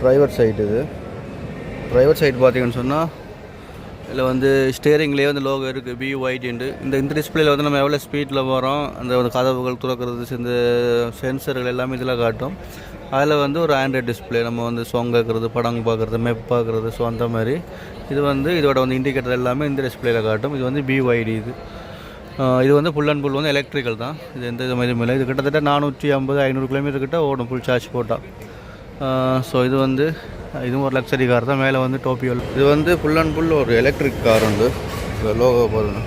Driver side இது. Driver side பார்த்தீங்கன்னு சொன்னால் இதில் வந்து ஸ்டேரிங்லேயே வந்து லோகோ இருக்குது பி ஒயிட்டு இந்த இந்த டிஸ்பிளேயில் வந்து நம்ம எவ்வளோ ஸ்பீடில் போகிறோம் அந்த வந்து கதவுகள் துறக்கிறது இந்த சென்சர்கள் எல்லாமே இதில் காட்டும். அதில் வந்து ஒரு ஆண்ட்ராய்ட் டிஸ்பிளே நம்ம வந்து சாங் கேட்குறது படம் பார்க்குறது மேப் பார்க்குறது ஸோ அந்த மாதிரி. இது வந்து இதோட வந்து இண்டிகேட்டர் எல்லாமே இந்த டிஸ்பிளேயில் காட்டும். இது வந்து பிஒய்டி இது. இது வந்து ஃபுல் அண்ட் ஃபுல் வந்து எலக்ட்ரிக்கல் தான். இது எந்த இது மாதிரி இல்லை. இது கிட்டத்தட்ட நானூற்றி ஐம்பது ஐநூறு கிலோமீட்டர் கிட்ட ஓடும் ஃபுல் சார்ஜ் போட்டால் ஸோ இது வந்து இதுவும் ஒரு லக்ஸரி கார் தான். மேலே வந்து டோப்பியோல் இது வந்து ஃபுல் அண்ட் ஃபுல் ஒரு எலக்ட்ரிக் கார் உண்டு. லோகோ பாருங்க.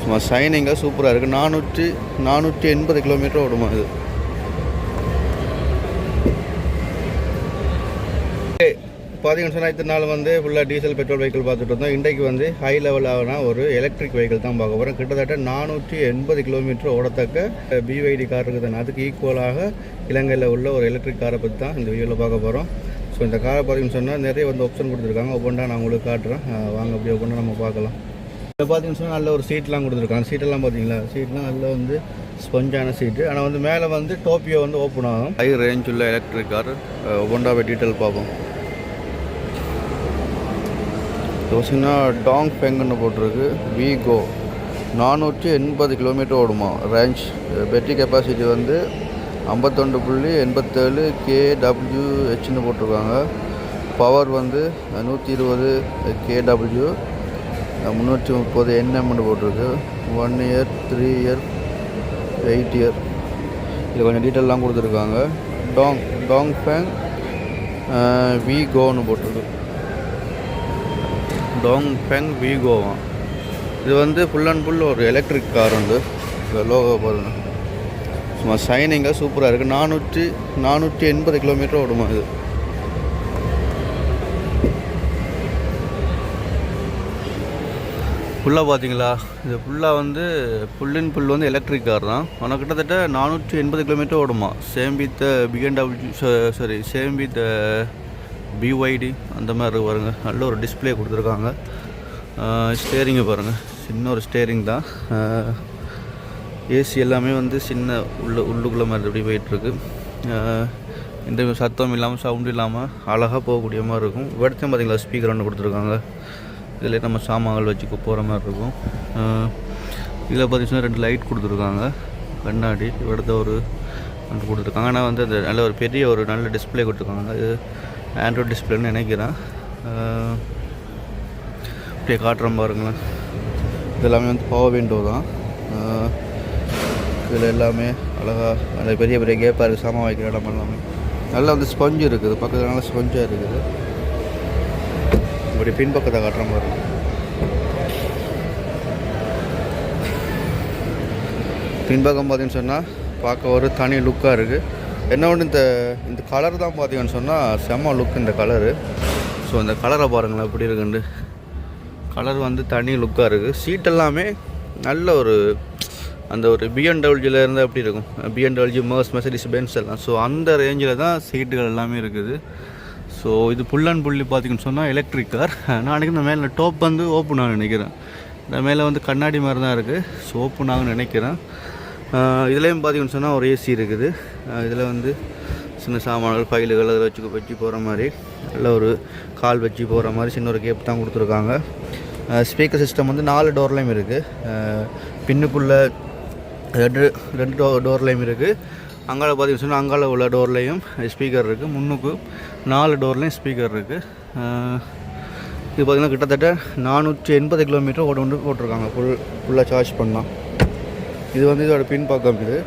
சும்மா ஷைனிங்காக சூப்பராக இருக்குது நானூற்றி நானூற்றி எண்பது கிலோமீட்டர் ஓடுமா இது? பார்த்தீங்கன்னு சொன்னால் இத்தனை நாள் வந்து ஃபுல்லாக டீசல் பெட்ரோல் வெஹிக்கிள் பார்த்துட்டு இருந்தோம். இன்றைக்கு வந்து ஹை லெவலான ஒரு எலக்ட்ரிக் வெஹிக்கிள் தான் பார்க்க போகிறோம் கிட்டத்தட்ட நானூற்றி எண்பது கிலோமீட்டர் ஓடத்தக்க பிவைடி கார் இருக்குது. அதுக்கு ஈக்குவலாக இலங்கையில் உள்ள ஒரு எலக்ட்ரிக் காரை பற்றி தான் இந்த வீடியோவில் பார்க்க போகிறோம் ஸோ இந்த காரை பார்த்தீங்கன்னு சொன்னால் நிறைய வந்து ஆப்ஷன் கொடுத்துருக்காங்க. ஒவ்வொன்றா நான் உங்களுக்கு காட்டுறேன். வாங்க அப்படி ஒவ்வொன்றா நம்ம பார்க்கலாம். இப்போ பார்த்தீங்கன்னு சொன்னால் நல்ல ஒரு சீட்லாம் கொடுத்துருக்காங்க. சீட்டெல்லாம் பார்த்தீங்களா? சீட்லாம் நல்ல வந்து ஸ்பஞ்சான சீட்டு ஆனால் வந்து மேலே வந்து டோப்பியோ வந்து ஓப்பன் ஆகும். ஹை ரேஞ்ச் உள்ள எலக்ட்ரிக் கார் ஒவ்வொன்றா டீட்டெயில் பார்ப்போம். யோசிங்கன்னா டாங் பெங்குன்னு போட்டிருக்கு. விகோ நானூற்றி எண்பது கிலோமீட்டர் ஓடுமா? ரேஞ்ச். பேட்டரி கெப்பாசிட்டி வந்து ஐம்பத்தொண்டு புள்ளி எண்பத்தேழு கேடபிள்யூ ஹெச்னு போட்டிருக்காங்க. பவர் வந்து நூற்றி இருபது கேடபிள்யூ. முந்நூற்றி முப்பது என்எம்னு போட்டிருக்கு. One year three year eight year. இது கொஞ்சம் டீட்டெயிலெலாம் கொடுத்துருக்காங்க. டாங் டாங் ஃபேங் விகோன்னு போட்டிருக்கு. டாங் ஃபெங் வீகோவா இது வந்து ஃபுல் அண்ட் ஃபுல் ஒரு எலக்ட்ரிக் கார் வந்து இந்த லோகோ பாருங்க. சும்மா ஷைனிங்காக சூப்பராக இருக்குது நானூற்றி நானூற்றி எண்பது கிலோமீட்டர் ஓடுமா இது? ஃபுல்லாக பார்த்தீங்களா இது ஃபுல்லாக வந்து ஃபுல் ஃபுல் வந்து எலக்ட்ரிக் கார் தான். ஆனால் கிட்டத்தட்ட நானூற்றி எண்பது கிலோமீட்டர் ஓடுமா. Same with BMW sorry same with BYD அந்த மாதிரி வருங்க. நல்ல ஒரு டிஸ்ப்ளே கொடுத்துருக்காங்க. ஸ்டேரிங்கை பாருங்கள் சின்ன ஒரு ஸ்டேரிங் தான். ஏசி எல்லாமே வந்து சின்ன உள்ள உள்ளுக்குள்ளே மாதிரி அப்படி போயிட்டுருக்கு. எந்த சத்தம் இல்லாமல் சவுண்டும் இல்லாமல் அழகாக போகக்கூடிய மாதிரி இருக்கும். இடத்தையும் பார்த்தீங்களா ஸ்பீக்கர் ஒன்று கொடுத்துருக்காங்க. இதில் நம்ம சாமான்கள் வச்சுக்க போகிற மாதிரி இருக்கும். இதில் பார்த்தீங்கன்னா ரெண்டு லைட் கொடுத்துருக்காங்க. கண்ணாடி இடத்த ஒரு ஒன்று கொடுத்துருக்காங்க. ஆனால் வந்து அந்த நல்ல ஒரு பெரிய ஒரு நல்ல டிஸ்ப்ளே கொடுத்துருக்காங்க. இது ஆண்ட்ராய்ட் டிஸ்பிளேன்னு நினைக்கிறேன். அப்படியே காட்டுறோம் பாருங்களேன். இதெல்லாமே வந்து பவர் விண்டோ தான். இதில் எல்லாமே அழகாக நல்ல பெரிய பெரிய கேப்பாக இருக்குது சாமான் வைக்கிற இடம் எல்லாமே. நல்லா வந்து ஸ்பஞ்சு இருக்குது. பக்கத்தில் நல்லா ஸ்பஞ்சாக இருக்குது. இப்படி பின்பக்கத்தை காட்டுற மாதிரி பின்பக்கம் பார்த்தீங்கன்னு சொன்னால் பார்க்க ஒரு தனி லுக்காக இருக்குது என்ன ஒன்று இந்த இந்த கலர் தான் பார்த்தீங்கன்னு சொன்னால் செம்ம லுக் இந்த கலரு ஸோ இந்த கலரை பாருங்களேன் எப்படி இருக்குண்டு கலர் வந்து தனி லுக்காக இருக்குது சீட் எல்லாமே நல்ல ஒரு அந்த ஒரு பிஎன்டபிள்யூவில் இருந்தால் எப்படி இருக்கும்? பிஎன்டபிள்யூ மர்ஸ் மெசடிஸ் பென்ஸ் எல்லாம். ஸோ அந்த ரேஞ்சில் தான் சீட்டுகள் எல்லாமே இருக்குது. ஸோ இது புல் அண்ட் புள்ளி பார்த்தீங்கன்னு சொன்னால் எலக்ட்ரிக் கார் நான் இந்த மேலே டாப் வந்து ஓப்பன் ஆகும் நினைக்கிறேன். இந்த மேலே வந்து கண்ணாடி மாதிரி தான் இருக்குது ஸோ ஓப்பன் ஆகும்னு நினைக்கிறேன். இதுலேயும் பார்த்தீங்கன்னு சொன்னால் ஒரு ஏசி இருக்குது. இதில் வந்து சின்ன சாமான்கள் ஃபைலுகள் அதில் வச்சு வச்சு போகிற மாதிரி நல்ல ஒரு கால் வச்சு போகிற மாதிரி சின்ன ஒரு கேப் தான் கொடுத்துருக்காங்க. ஸ்பீக்கர் சிஸ்டம் வந்து நாலு டோர்லேயும் இருக்குது பின்னுக்குள்ளே ரெண்டு ரெண்டு டோ டோர்லேயும் இருக்குது அங்கால பார்த்தீங்கன்னு சொன்னால் அங்கால உள்ள டோர்லேயும் ஸ்பீக்கர் இருக்குது முன்னுக்கு நாலு டோர்லேயும் ஸ்பீக்கர் இருக்குது இது பார்த்திங்கன்னா கிட்டத்தட்ட நானூற்றி எண்பது கிலோமீட்டர் ஓட்டு வந்து போட்டிருக்காங்க ஃபுல் ஃபுல்லாக சார்ஜ் பண்ணால் இது வந்து இதோட பின்பக்கம் இது.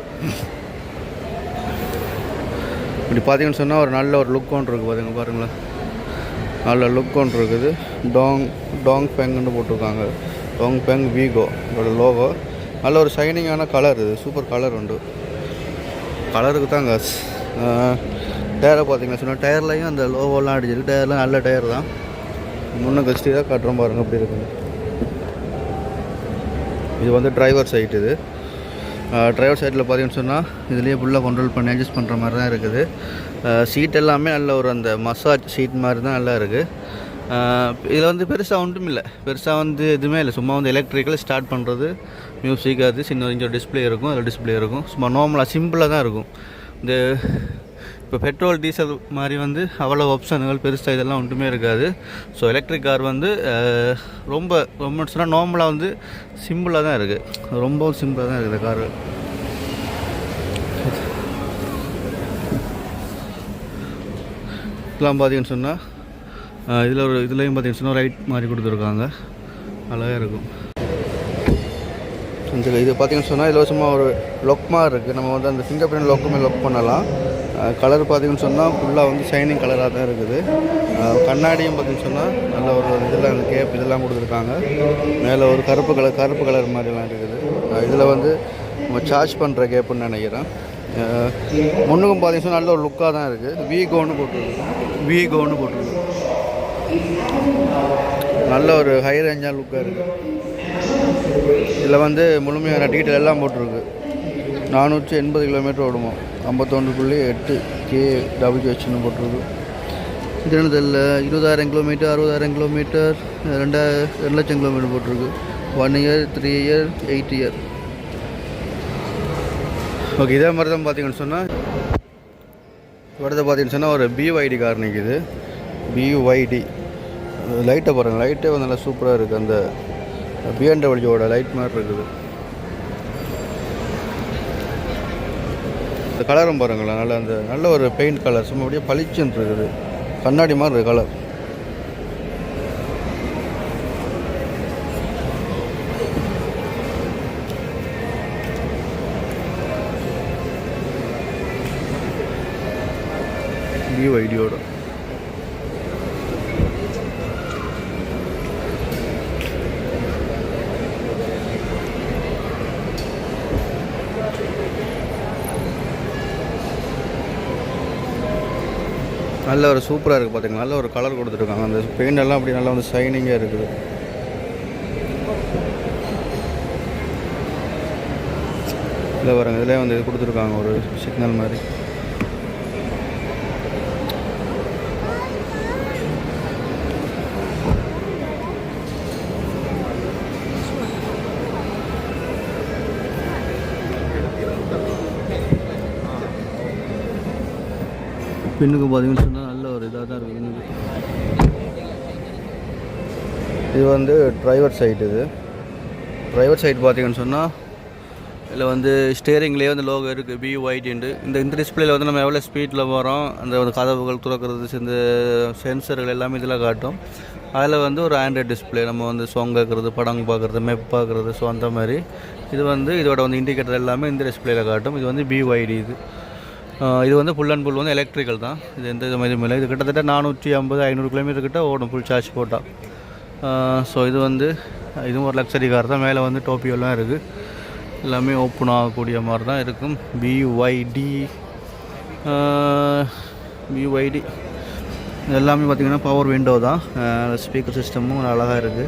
இப்படி பார்த்தீங்கன்னு சொன்னால் ஒரு நல்ல ஒரு லுக் ஒன்று இருக்குது பாருங்க பாருங்களேன். நல்ல லுக் ஒன்று இருக்குது. டாங் டாங் பெங்குன்னு போட்டிருக்காங்க. டாங் பெங் வீகோ இதோட லோகோ நல்ல ஒரு ஷைனிங்கான கலர் இது. சூப்பர் கலர் உண்டு. கலருக்கு தான் காசு டயரை பார்த்தீங்கன்னா சொன்னால் டயர்லையும் அந்த லோகோலாம் அடிச்சிருக்கு. டயர்லாம் நல்ல டயர் தான். முன்ன கஸ்டி தான் காட்டுறோம் பாருங்கள் அப்படி இருக்குது இது வந்து டிரைவர் சைட் இது. டிரைவர் சைடில் பார்த்தீங்கன்னு சொன்னால் இதுலேயே ஃபுல்லாக கண்ட்ரோல் பண்ணி அட்ஜஸ்ட் பண்ணுற மாதிரி தான் இருக்குது சீட் எல்லாமே நல்ல ஒரு அந்த மசாஜ் சீட் மாதிரி தான் நல்லா இருக்குது இதில் வந்து பெருசாக ஒன்றும் இல்லை. பெருசாக வந்து எதுவுமே இல்லை. சும்மா வந்து எலக்ட்ரிக்கல் ஸ்டார்ட் பண்ணுறது மியூசிக் அது சின்ன கொஞ்சம் டிஸ்பிளே இருக்கும் அதில் டிஸ்பிளே இருக்கும். சும்மா நார்மலாக சிம்பிளாக தான் இருக்கும். இந்த இப்போ பெட்ரோல் டீசல் மாதிரி வந்து அவ்வளோ ஆப்ஷன்கள் பெருசாக இதெல்லாம் ஒன்றுமே இருக்காது. ஸோ எலக்ட்ரிக் கார் வந்து ரொம்ப ரொம்ப சொன்னால் நார்மலாக வந்து சிம்பிளாக தான் இருக்குது ரொம்பவும் சிம்பிளாக தான் இருக்குது காரு இதெல்லாம் பார்த்தீங்கன்னு சொன்னால் இதில் ஒரு இதுலேயும் பார்த்தீங்கன்னு சொன்னால் ரைட் மாதிரி கொடுத்துருக்காங்க. அழகாக இருக்கும். இது பார்த்தீங்கன்னு சொன்னால் இதில் சும்மா ஒரு லொக் மாதிரி இருக்குது நம்ம வந்து அந்த ஃபிங்கர் பிரிண்ட் லொக்குமே லொக் பண்ணலாம். கலர் பார்த்தீங்கன்னு சொன்னால் ஃபுல்லாக வந்து ஷைனிங் கலராக தான் இருக்குது. கண்ணாடியும் பார்த்தீங்கன்னு சொன்னால் நல்ல ஒரு இதெல்லாம் அந்த கேப் இதெல்லாம் கொடுத்துருக்காங்க. மேலே ஒரு கருப்பு கலர் கருப்பு கலர் மாதிரிலாம் இருக்குது. இதில் வந்து நம்ம சார்ஜ் பண்ணுற கேப்புன்னு நினைக்கிறேன். அஹ் முன்னுக்கும் சொன்னால் நல்ல ஒரு லுக்காக தான் இருக்குது வீகோன்னு போட்டிருக்கு வீகோன்னு போட்டிருக்கு நல்ல ஒரு ஹை ரேஞ்சாக லுக்காக இருக்குது இதில் வந்து முழுமையான டீட்டெயில் எல்லாம் போட்டிருக்கு. நானூற்றி எண்பது கிலோமீட்டர் ஓடுமோ? ஐம்பத்தொன்று புள்ளி எட்டு கே டபிள்யூஹெச்னு போட்டிருக்கு இது இருபதாயிரம் கிலோமீட்டர் அறுபதாயிரம் கிலோமீட்டர் ரெண்டா ரெண்டு லட்சம் கிலோமீட்டர் போட்டிருக்கு. One year three year eight year okay இதே மாதிரி தான் பார்த்தீங்கன்னு சொன்னால் அடுத்து பார்த்தீங்கன்னு சொன்னால் ஒரு பிஒய்டி கார் நிற்கிது பிஒய்டி லைட்டை பாருங்கள் லைட்டே வந்து நல்லா சூப்பராக இருக்குது அந்த பிஎன்டபிள்யூட லைட் மாதிரி இருக்குது. இந்த கலரும் பாருங்களேன். நல்ல அந்த நல்ல ஒரு பெயிண்ட் கலர் சும்மா அப்படியே பளிச்சுன்னு இருக்குது. கண்ணாடி மாதிரி இருக்குது கலர் ஐடியோட நல்ல ஒரு சூப்பராக இருக்குது பார்த்தீங்களா நல்ல ஒரு கலர் கொடுத்துருக்காங்க. அந்த பெயிண்ட் எல்லாம் அப்படி நல்லா வந்து ஷைனிங்காக இருக்குது. இதில் பாருங்க இதிலே வந்து இது கொடுத்துருக்காங்க ஒரு சிக்னல் மாதிரி. பின்னுக்கு பார்த்தீங்கன்னு சொன்னால் ஒரு இதாக தான் இருக்குது. இது வந்து டிரைவர் சைட் இது. டிரைவர் சைட் பார்த்தீங்கன்னு சொன்னால் இதில் வந்து ஸ்டேரிங்லேயே வந்து லோகோ இருக்குது பி ஒயிட்டின்ட்டு இந்த இந்த டிஸ்பிளேயில் வந்து நம்ம எவ்வளோ ஸ்பீடில் போகிறோம் அந்த கதவுகள் துறக்கிறது இந்த சென்சர்கள் எல்லாமே இதில் காட்டும். அதில் வந்து ஒரு ஆண்ட்ராய்ட் டிஸ்பிளே நம்ம வந்து சாங் கேட்குறது படம் பார்க்குறது மேப் பார்க்குறது ஸோ அந்த மாதிரி. இது வந்து இதோட வந்து இண்டிகேட்டர் எல்லாமே இந்த டிஸ்பிளேயில் காட்டும். இது வந்து பிஒய்டி இது. இது வந்து ஃபுல் அண்ட் ஃபுல் வந்து எலக்ட்ரிக்கல் தான். இது எந்த இது இதுவும் இல்லை. இது கிட்டத்தட்ட நானூற்றி ஐம்பது ஐநூறு கிலோமீட்டர் கிட்ட ஓடும் ஃபுல் சார்ஜ் போட்டால் ஸோ இது வந்து இதுவும் ஒரு லக்ஸரி கார் தான். மேலே வந்து டோப்பியோலாம் இருக்குது எல்லாமே ஓப்பன் ஆகக்கூடிய மாதிரி தான் இருக்கும். பிஒய்டி பிஒய்டி எல்லாமே பார்த்திங்கன்னா பவர் விண்டோ தான். ஸ்பீக்கர் சிஸ்டமும் அழகாக இருக்குது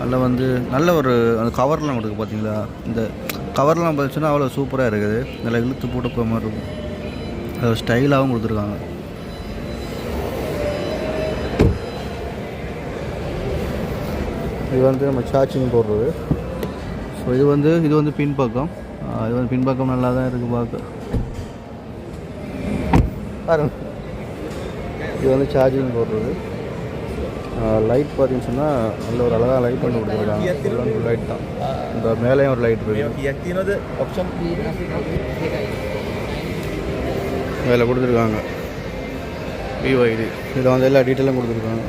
நல்ல வந்து நல்ல ஒரு அந்த கவர்லாம் கொடுக்கு பார்த்தீங்களா? இந்த கவர்லாம் பார்த்துச்சுன்னா அவ்வளோ சூப்பராக இருக்குது. நல்லா இழுத்து போட்டு போகிற மாதிரி இருக்கும். அது ஸ்டைலாகவும் கொடுத்துருக்காங்க. இது வந்து நம்ம சார்ஜிங் போடுறது. ஸோ இது வந்து இது வந்து பின்பக்கம். இது வந்து பின்பக்கம் நல்லா தான் இருக்குது பார்க்க. பாருங்க. இது வந்து சார்ஜிங் போடுறது. லைட் பார்த்தீங்கன்னு சொன்னால் நல்ல ஒரு அழகாக லைட் பண்ணி கொடுத்துருக்காங்க. லைட் தான். இந்த மேலேயும் ஒரு லைட் இருக்குது அதில் கொடுத்துருக்காங்க. விஒய்டி இதில் வந்து எல்லா டீட்டெயிலும் கொடுத்துருக்காங்க.